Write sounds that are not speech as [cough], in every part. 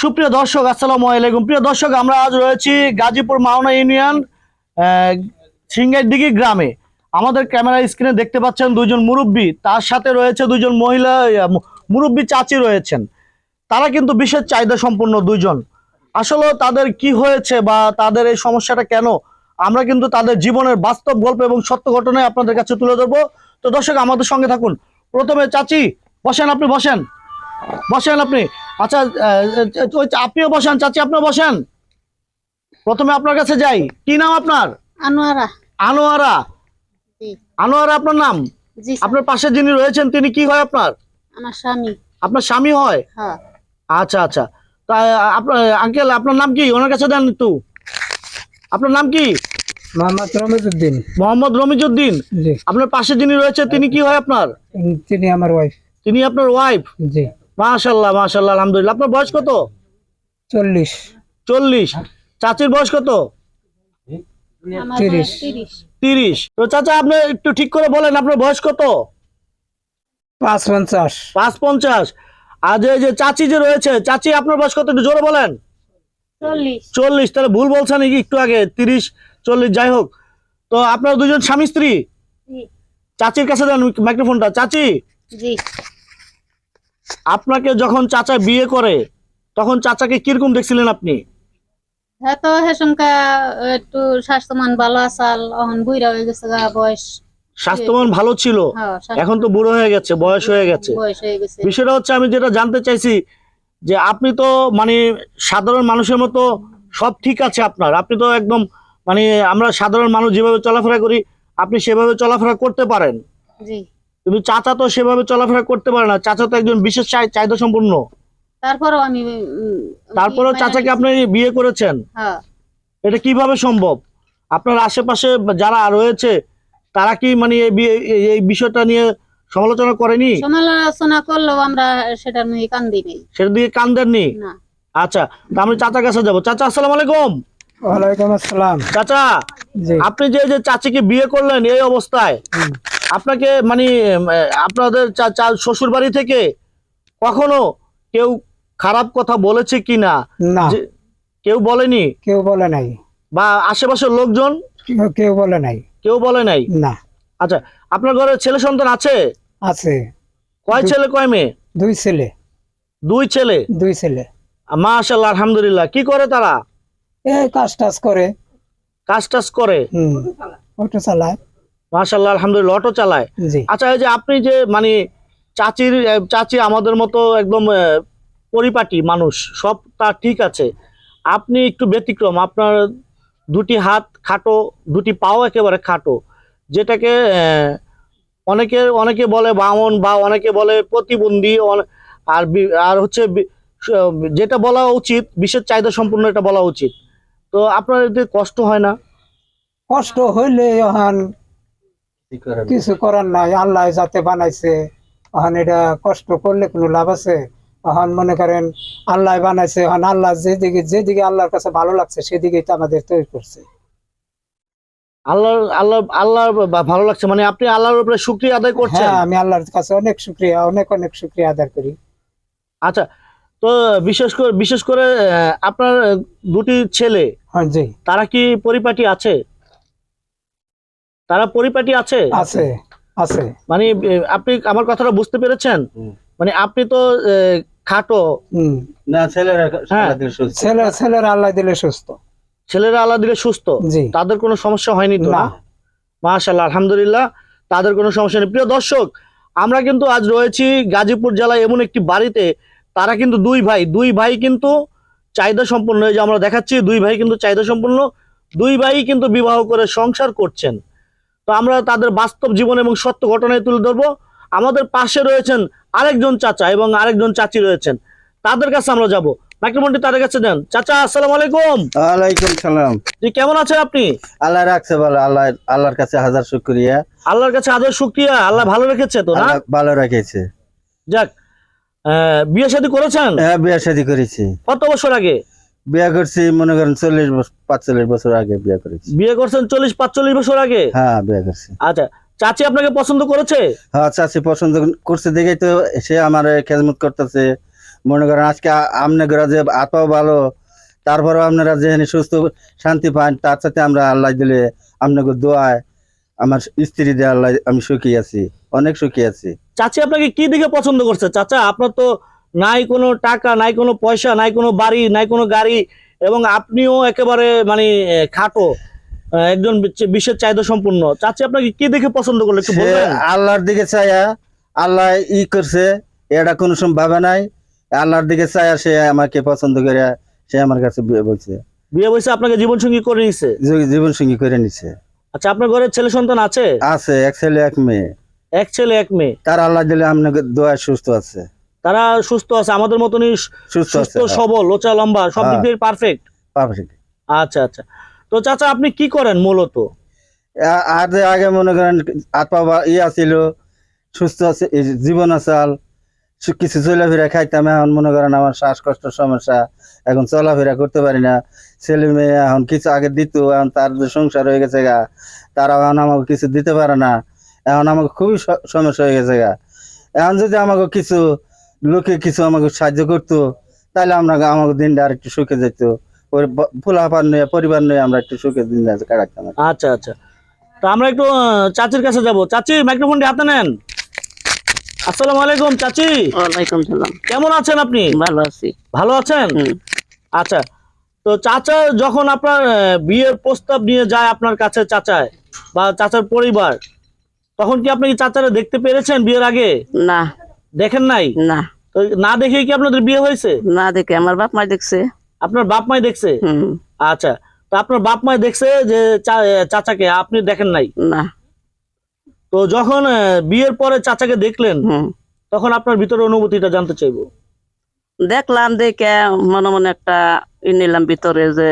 সুপ্রিয় দর্শক, আসসালামু আলাইকুম। প্রিয় দর্শক, আমরা আজ রয়েছি গাজীপুর মাওনা ইউনিয়ন সিঙ্গাইদিঘি গ্রামে। আমাদের ক্যামেরা স্ক্রিনে দেখতে পাচ্ছেন দুজন মুরব্বী, তার সাথে রয়েছে দুজন মহিলা মুরব্বী চাচি রয়েছেন। তারা কিন্তু বিশেষ চাহিদা সম্পন্ন দুইজন। আসলে তাদের কি হয়েছে বা তাদের এই সমস্যাটা কেন? আমরা কিন্তু তাদের জীবনের বাস্তব গল্প এবং সত্য ঘটনায় আপনাদের কাছে তুলে ধরবো। তো দর্শক, আমাদের সঙ্গে থাকুন। প্রথমে চাচি, বসেন, আপনি বসেন। বসেন আপনি। আচ্ছা ওই আপনিও বসেন চাচি আপনিও বসেন। প্রথমে আপনার কাছে যাই। কি নাম আপনার? আনোয়ারা। আনোয়ারা। জি। আনোয়ারা আপনার নাম? জি আপনার পাশে যিনি রয়েছেন তিনি কি হয় আপনার? আমার স্বামী। আপনার স্বামী হয়? হ্যাঁ। আচ্ছা আচ্ছা। তা আপনার আঙ্কেল আপনার নাম কি? ওনার কাছে দেন একটু। আপনার নাম কি? মোহাম্মদ রমিজুদ্দিন মোহাম্মদ রমিজউদ্দিন। জি। আপনার পাশে যিনি রয়েছে তিনি কি হয় আপনার? তিনি আমার ওয়াইফ তিনি আপনার ওয়াইফ জি। মাশাল্লাহ মাশাল্লাহ আলহামদুলিল্লাহ। আপনার বয়স কত? চল্লিশ। চল্লিশ। চাচির বয়স কত? তিরিশ। তিরিশ। তো চাচা আপনি একটু ঠিক করে বলেন আপনার বয়স কত? পাঁচ পঞ্চাশ। পাঁচ পঞ্চাশ। আর যে যে চাচি যে রয়েছে চাচি আপনার বয়স কত? একটু জোরে বলেন। চল্লিশ। চল্লিশ। তাহলে ভুল বলছেন নাকি একটু আগে? তিরিশ চল্লিশ যাই হোক। তো আপনার দুজন স্বামী স্ত্রী? জি। চাচির কাছে দেন মাইক্রোফোনটা। চাচি? জি। আপনাকে যখন চাচা বিয়ে করে তখন চাচাকে কীরকম দেখছিলেন আপনি? হ্যাঁ তো হেসুমকা একটু স্বাস্থ্যমান ভালো আসাল অহন বুইরা হয়ে গেছে গা বয়স। স্বাস্থ্যমান ভালো ছিল? হ্যাঁ এখন তো বুড়ো হয়ে গেছে বয়স হয়ে গেছে। বয়স হয়ে গেছে। বিষয়টা হচ্ছে আমি যেটা জানতে চাইছি যে আপনি তো মানে সাধারণ মানুষের মতো সব ঠিক আছে আপনার। আপনি তো একদম মানে আমরা সাধারণ মানুষ যেভাবে চলাফেরা করি আপনি সেভাবে চলাফেরা করতে পারেন। জি। কিন্তু চাচা তো সেভাবে চলাফেরা করতে পারে না। চাচা তো একজন বিশেষ চাহিদা সম্পূর্ণ তারপরেও আমি তারপরেও বিয়ে চাচাকে আপনি বিয়ে করেছেন? হ্যাঁ। এটা কীভাবে সম্ভব? আপনার আশেপাশে যারা রয়েছে তারা কি মানে এই বিষয়টা নিয়ে সমালোচনা করেনি? সমালোচনা করলেও আমরা সেটার মধ্যে কান্দি নেই। সেটার দিকে কান দেননি? না। আচ্ছা তা আমি চাচার কাছে যাব। চাচা আসসালামু আলাইকুম। ওয়ালাইকুম আসসালাম। চাচা জি। আপনি যে যে চাচিকে বিয়ে করলেন এই অবস্থায়। আপনাকে মানে আপনাদের শ্বশুর বাড়ি থেকে কখনো কেউ খারাপ কথা বলেছে কি না? কেউ বলেনি? কেউ বলে নাই। বা আশেপাশের লোকজন? কেউ- বলে নাই। কেউ বলে নাই? না। আচ্ছা আপনার ঘরে ছেলে সন্তান আছে? আছে। কয় ছেলে কয় মেয়ে? দুই ছেলে। দুই ছেলে? দুই ছেলে। মা মাশাল্লাহ আলহামদুলিল্লাহ। কি করে তারা? এই কাজ টাজ করে। কাজ টাজ করে? হুম। অটো চালায়। মাশাল্লাহ আলহামদুলিল্লাহ অটো চালায়। আচ্ছা এই যে আপনি যে মানে চাচির চাচি আমাদের মতো একদম পরিপাটি মানুষ সব তা ঠিক আছে। আপনি একটু ব্যতিক্রম আপনার দুটি হাত খাটো দুটি পাও একেবারে খাটো যেটাকে অনেকে অনেকে বলে বামন বা অনেকে বলে প্রতিবন্ধী আর আর হচ্ছে যেটা বলা উচিত বিশেষ চাহিদা সম্পূর্ণ এটা বলা উচিত। তো আপনার এতে কষ্ট হয় না? কষ্ট হইলে কিছু করার নাই আল্লাহ যাতে বানাইছে। এখন এটা কষ্ট করলে কোনো লাভ আছে? এখন মনে করেন আল্লাহ বানাইছে এখন আল্লাহ যেদিকে যেদিকে আল্লাহর কাছে ভালো লাগছে সেদিকেই তো আমাদের তৈরি করছে। আল্লাহ আল্লাহ আল্লাহ ভালো লাগছে মানে আপনি আল্লাহর উপরে শুক্রিয়া আদায় করছেন? হ্যাঁ আমি আল্লাহর কাছে অনেক শুক্রিয়া অনেক অনেক শুক্রিয়া আদায় করি। আচ্ছা তো বিশেষ করে বিশেষ করে আহ, আপনার দুটি ছেলে হ্যাঁ জি। তারা কি পরিপাটি আছে? তারা পরিপাটি আছে? আছে আছে। মানে আপনি আমার কথাটা বুঝতে পেরেছেন? মানে আপনি তো আহ, খাটো। না ছেলেরা হ্যাঁ। সারাদিন ছেলেরা আল্লাহ দিলে সুস্থ। ছেলেরা আল্লাহ দিলে সুস্থ? তাদের কোনো সমস্যা হয়নি তো না? মাশাল্লাহ আলহামদুলিল্লাহ তাদের কোনো সমস্যা নেই। প্রিয় দর্শক আমরা কিন্তু আজ রয়েছি গাজীপুর জেলায় এমন একটি বাড়িতে। তারা কিন্তু দুই ভাই। দুই ভাই কিন্তু চাহিদা সম্পন্ন। এই যে আমরা দেখাচ্ছি দুই ভাই কিন্তু চাহিদা সম্পন্ন। দুই ভাই কিন্তু বিবাহ করে সংসার করছেন। তো আমরা তাদের বাস্তব জীবন এবং সত্য ঘটনায় তুলে ধরবো। আমাদের পাশে রয়েছেন আরেকজন চাচা এবং আরেকজন চাচি রয়েছেন। তাদের কাছে আমরা যাব। মাইক্রোফোনটি তাদের কাছে দেন চাচা আসসালামু আলাইকুম। ওয়ালাইকুম সালাম। জি কেমন আছেন আপনি? আল্লাহ রাখছে ভালো আল্লাহ আল্লাহর কাছে হাজার শুক্রিয়া। আল্লাহর কাছে আদর শুক্রিয়া। আল্লাহ ভালো রেখেছে তো না? ভালো রেখেছে। যাক বিয়ে শাদী করেছেন? হ্যাঁ বিয়ে শাদী করেছি। কত বছর আগে? বিয়ে করছি মনে করেন চল্লিশ পাঁচচল্লিশ বছর আগে বিয়ে করেছি। বিয়ে করছেন চল্লিশ পাঁচচল্লিশ বছর আগে? হ্যাঁ বিয়ে করছি। আচ্ছা চাচি আপনাকে পছন্দ করেছে? হ্যাঁ চাচি পছন্দ করছে দেখেই তো সে আমার খেজমত করতেছে। মনে করেন আজকে আপনারা যে আত্মাও ভালো তারপরেও আপনারা যেখানে সুস্থ শান্তি পান তার সাথে আমরা আল্লাহ দিলে আপনাকে দোয়ায় আমার স্ত্রী দিয়ে আল্লাহ আমি সুখী আছি অনেক সুখী আছি। চাচি আপনাকে কি দেখে পছন্দ করছে? চাচা আপনার তো নাই কোনো টাকা নাই কোনো পয়সা নাই কোনো বাড়ি নাই কোনো গাড়ি এবং আপনিও একেবারে মানে খাটো একজন বিশ্বের চাহিদা সম্পূর্ণ। চাচি আপনাকে কি দেখে পছন্দ করল একটু বলবেন? আল্লাহর দিকে চায়া আল্লাহ ই করছে এটা কোনো সময় ভাবে নাই। আল্লাহর দিকে চায়া সে আমাকে পছন্দ করে সে আমার কাছে বিয়ে বলছে। বিয়ে বলছে আপনাকে জীবন সঙ্গী করে নিছে? জীবন সঙ্গী করে নিছে। আচ্ছা আপনার ঘরে ছেলে সন্তান আছে? আছে এক ছেলে এক মেয়ে। এক ছেলে এক মেয়ে। তার আল্লাহ দিলে আপনাকে দোয়া সুস্থ আছে। তারা সুস্থ আছে আমাদের মতনই সুস্থ সুস্থ সবল লোচা লম্বা সব দিক হ্যাঁ। দিয়ে পারফেক্ট পারফেক্ট আচ্ছা আচ্ছা। তো চাচা আপনি কি করেন মূলত? আর আগে মনে করেন আত্মা বা ই আছিল সুস্থ আছে জীবন আসাল কিছু চলাফেরা খাইতাম এখন মনে করেন আমার শ্বাসকষ্ট সমস্যা এখন চলাফেরা করতে পারি না। ছেলে মেয়ে এখন কিছু আগে দিত এখন তার যে সংসার হয়ে গেছে গা তারা এখন আমাকে কিছু দিতে পারে না। এখন আমাকে খুবই সমস্যা হয়ে গেছে গা। এখন যদি আমাকে কিছু লোকে কিছু আমাকে সাহায্য করতো তাহলে আমরা আমাকে দিনটা আর একটু সুখে যেত। ফুলাফার নিয়ে পরিবার নিয়ে আমরা একটু সুখে দিন কাটাতাম আচ্ছা আচ্ছা। তো আমরা একটু চাচির কাছে যাব। চাচি মাইক্রোফোনটি হাতে নেন আসসালামু আলাইকুম চাচি। ওয়ালাইকুম সালাম। কেমন আছেন আপনি? ভালো আছি। ভালো আছেন? আচ্ছা তো চাচা যখন আপনার বিয়ের প্রস্তাব নিয়ে যায় আপনার কাছে চাচায় বা চাচার পরিবার তখন কি আপনি কি চাচারা দেখতে পেরেছেন বিয়ের আগে? না। দেখেন নাই? না। না দেখে কি আপনাদের বিয়ে হয়েছে? না দেখে আমার বাপ মা দেখছে। আপনার বাপ মাই দেখছে? হুম। আচ্ছা তো আপনার বাপ মাই দেখছে যে চাচাকে আপনি দেখেন নাই? না। তো যখন বিয়ের পরে চাচাকে দেখলেন হুম। তখন আপনার ভিতরে অনুভূতিটা জানতে চাইব। দেখলাম দেখে মনে মনে একটা ই নিলাম ভিতরে যে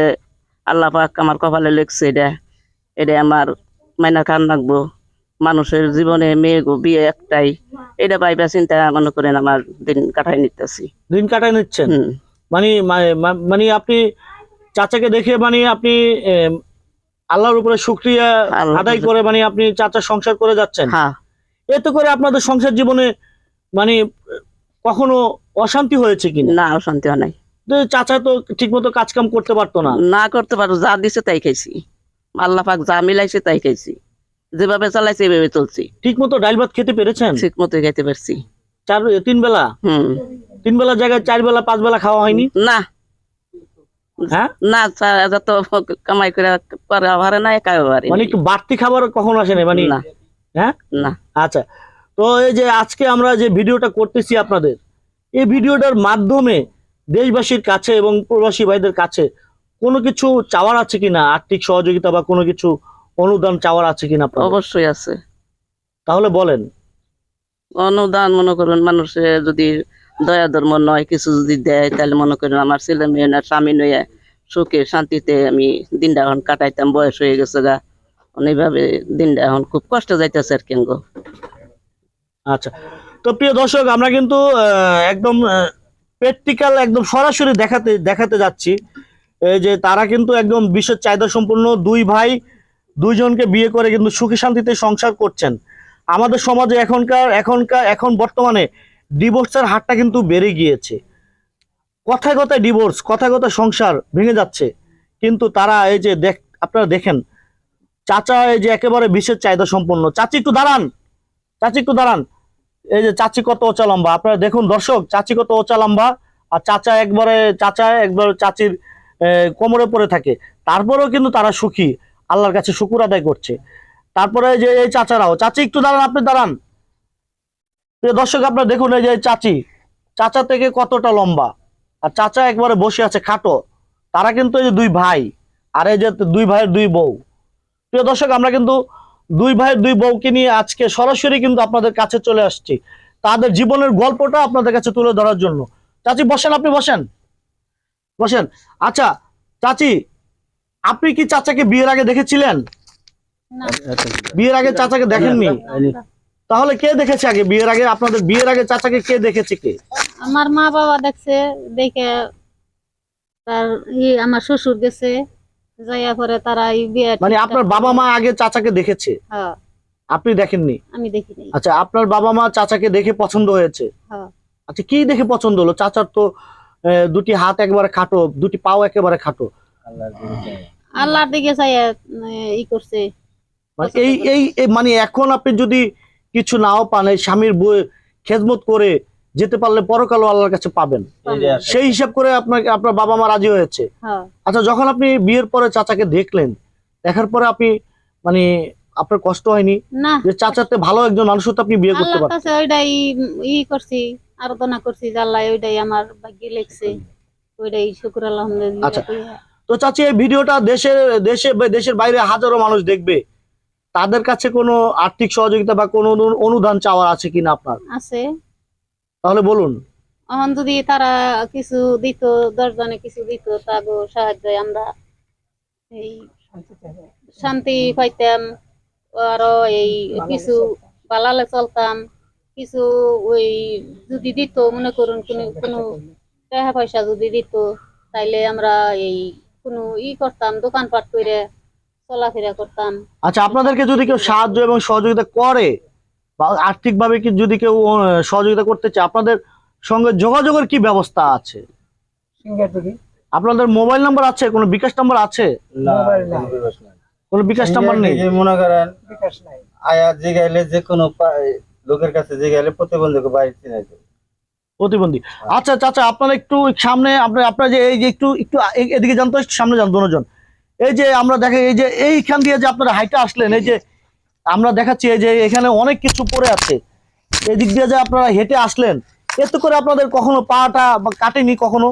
আল্লাহ পাক আমার কপালে লিখছে এটা। এটা আমার মাইনা খান রাখব। মানুষের জীবনে মেয়ে গো বিয়ে একটাই। এটা পাইবা চিন্তা মনে করেন আমার দিন কাটাই নিতেছি। দিন কাটায় নিচ্ছেন? মানে মা- মা- মানে আপনি চাচাকে দেখে মানে আপনি আল্লাহর উপরে শুক্রিয়া আল্লাহ- আদায় করে মানে আপনি চাচার সংসার করে যাচ্ছেন। হ্যাঁ। এতে করে আপনাদের সংসার জীবনে মানে কখনো অশান্তি হয়েছে কিনা? না অশান্তি হয় নাই। চাচা তো ঠিকমতো কাজ কাম করতে পারতো না। না করতে পারতো যা দিছে তাই খাইছি। আল্লাহ পাক যা মিলাইছে তাই খাইছি। যেভাবে চালাইছে এভাবে চলছি। ঠিকমতো ডাল ভাত খেতে পেরেছেন? ঠিক মতো খাইতে পারছি। চার তিন বেলা? হুম। তিন বেলা জায়গায় চার বেলা পাঁচ বেলা খাওয়া হয়নি? না। হ্যাঁ? না যত কামাই করে করে পারে না একা পারে। মানে একটু বাড়তি খাবার কখনো আসে না মানে না। হ্যাঁ? না। আচ্ছা তো এই যে আজকে আমরা যে ভিডিওটা করতেছি আপনাদের এই ভিডিওটার মাধ্যমে দেশবাসীর কাছে এবং প্রবাসী ভাইদের কাছে কোনো কিছু চাওয়ার আছে কিনা? আর্থিক সহযোগিতা বা কোনো কিছু অনুদান চাওয়ার আছে কিনা? অবশ্যই আছে। তাহলে বলেন। অনুদান মনে করেন মানুষে যদি দয়া ধর্ম নয় কিছু যদি দেয় তাহলে মনে করেন আমার ছেলে মেয়ে না স্বামী নয় সুখে শান্তিতে আমি দিনটা এখন কাটাইতাম বয়স হয়ে গেছে গা। এইভাবে দিনটা এখন খুব কষ্ট যাইতেছে আর কেন আচ্ছা। তো প্রিয় দর্শক আমরা কিন্তু একদম প্র্যাকটিক্যাল একদম সরাসরি দেখাতে দেখাতে যাচ্ছি। এই যে তারা কিন্তু একদম বিশেষ চাহিদা সম্পূর্ণ দুই ভাই দুইজনকে বিয়ে করে কিন্তু সুখী শান্তিতে সংসার করছেন। আমাদের সমাজে এখনকার এখনকার, এখন বর্তমানে ডিভোর্সের হারটা কিন্তু বেড়ে গিয়েছে। কথায় কথায় ডিভোর্স, কথায় কথায় সংসার ভেঙে যাচ্ছে। কিন্তু তারা এই যে দেখ, আপনারা দেখেন, চাচা এই যে একেবারে বিশেষ চাহিদা সম্পন্ন। চাচি একটু দাঁড়ান, চাচি একটু দাঁড়ান। এই যে চাচি কত ওচা লম্বা। আপনারা দেখুন দর্শক, চাচি কত ওচা লম্বা। আর চাচা একবারে, চাচা একবার চাচির কোমরে পড়ে থাকে। তারপরেও কিন্তু তারা সুখী। আল্লাহর কাছে শুকুর আদায় করছে। তারপরে যে এই চাচারাও, চাচি একটু দাঁড়ান, আপনি দাঁড়ান। দর্শক, আপনারা দেখুন এই যে চাচি, চাচা থেকে কতটা লম্বা। আর চাচা একবারে বসে আছে খাটো। তারা কিন্তু এই যে দুই ভাই, আর এই যে দুই ভাইয়ের দুই বউ। প্রিয় দর্শক, আমরা কিন্তু দুই ভাইয়ের দুই বউকে নিয়ে আজকে সরাসরি কিন্তু আপনাদের কাছে চলে আসছি। তাদের জীবনের গল্পটা আপনাদের কাছে তুলে ধরার জন্য। চাচি, বসেন, আপনি বসেন। বসেন। আচ্ছা চাচি আপনি কি চাচাকে বিয়ের আগে দেখেছিলেন? বিয়ের আগে চাচাকে দেখেননি? তাহলে কে দেখেছে আগে বিয়ের আগে? আপনাদের বিয়ের আগে চাচাকে কে দেখেছে কে? আমার মা বাবা দেখছে দেখে তার আমার শ্বশুর গেছে যাইয়া পরে তারা বিয়ে মানে আপনার বাবা মা আগে চাচাকে দেখেছে? হ্যাঁ। আপনি দেখেননি? আমি দেখিনি। আচ্ছা আপনার বাবা মা চাচাকে দেখে পছন্দ হয়েছে? হ্যাঁ। আচ্ছা কি দেখে পছন্দ হলো? চাচার তো দুটি হাত একবারে খাটো দুটি পাও একেবারে খাটো। আল্লাহর দিকে চাই ই করছে। মানে এই এই মানে এখন আপনি যদি কিছু নাও পান এই স্বামীর বই খেদমত করে যেতে পারলে পরকালও আল্লাহর কাছে পাবেন। সেই হিসাব করে আপনাকে আপনার বাবা মা রাজি হয়েছে। হ্যাঁ। আচ্ছা যখন আপনি বিয়ের পরে চাচাকে দেখলেন দেখার পরে আপনি মানে আপনার কষ্ট হয়নি? যে চাচাতে ভালো একজন মানুষ তো আপনি বিয়ে করতে আল্লাহর পারেন ওইটাই ই করছি আরাধনা করছি যে আল্লাহ ওইটাই আমার ভাগ্যে লেখছে। ওইটাই শুক্র আলহামদুলিল্লাহ। আচ্ছা। তো চাচি এই ভিডিওটা দেশের দেশে দেশের বাইরে হাজারো মানুষ দেখবে। তাদের কাছে কোনো আর্থিক সহযোগিতা বা কোনো অনুদান চাওয়ার আছে কিনা আপনার? আছে। তাহলে বলুন। এখন যদি তারা কিছু দিত দশজনে কিছু দিত তাগো সাহায্যে আমরা এই শান্তি পাইতাম আরও এই কিছু বালালে চলতাম কিছু ওই যদি দিত মনে করুন কোনো কোনো টাকা পয়সা যদি দিত তাইলে আমরা এই কোনো ই করতাম দোকানপাট করে চলাফেরা করতাম। আচ্ছা আপনাদেরকে যদি কেউ সাহায্য এবং সহযোগিতা করে বা আর্থিকভাবে কি যদি কেউ সহযোগিতা করতে চায় আপনাদের সঙ্গে যোগাযোগের কি ব্যবস্থা আছে? আপনাদের মোবাইল নাম্বার আছে? কোনো বিকাশ নাম্বার আছে? মোবাইল কোনো বিকাশ নাম্বার নেই? মনে করেন বিকাশ নাই। আয়া জিগাইলে যে কোনো লোকের কাছে জিগাইলে প্রতিবন্ধক বাড়ি চিনাই। প্রতিবন্ধী। আচ্ছা চাচা আপনারা একটু সামনে আপনার আপনার যে এই যে একটু একটু এদিকে জানতো সামনে যান দুজন। এই যে আমরা দেখে এই যে এইখান দিয়ে যে আপনারা হাইটা আসলেন এই যে আমরা দেখাচ্ছি এই যে এখানে অনেক কিছু পড়ে আছে। এদিক দিয়ে যে আপনারা হেঁটে আসলেন এতে করে আপনাদের কখনো পাটা বা কাটেনি কখনো।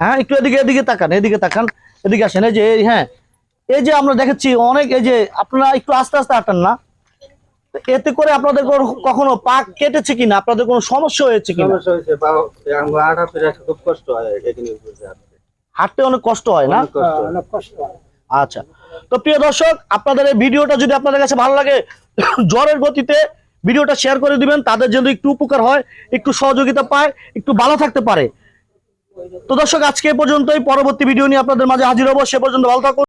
হ্যাঁ একটু এদিকে এদিকে তাকান এদিকে তাকান এদিকে আসেন। এই যে এই হ্যাঁ এই যে আমরা দেখাচ্ছি অনেক এই যে আপনারা একটু আস্তে আস্তে হাঁটান না? এতে করে আপনাদের কখনো পা কেটেছে কিনা আপনাদের কোনো সমস্যা হয়েছে কিনা সমস্যা হয়েছে, হাঁটা ফেরা খুব কষ্ট হয় হাঁটতে। হাঁটতে অনেক কষ্ট হয় না অনেক কষ্ট হয়। অনেক কষ্ট হয়। আচ্ছা তো প্রিয় দর্শক আপনাদের এই ভিডিওটা যদি আপনাদের কাছে ভালো লাগে [coughs] জ্বরের গতিতে ভিডিওটা শেয়ার করে দিবেন তাদের জন্য একটু উপকার হয় একটু সহযোগিতা পায় একটু ভালো থাকতে পারে তো দর্শক আজকে এ পর্যন্তই পরবর্তী ভিডিও নিয়ে আপনাদের মাঝে হাজির হব সে পর্যন্ত ভালো থাকুন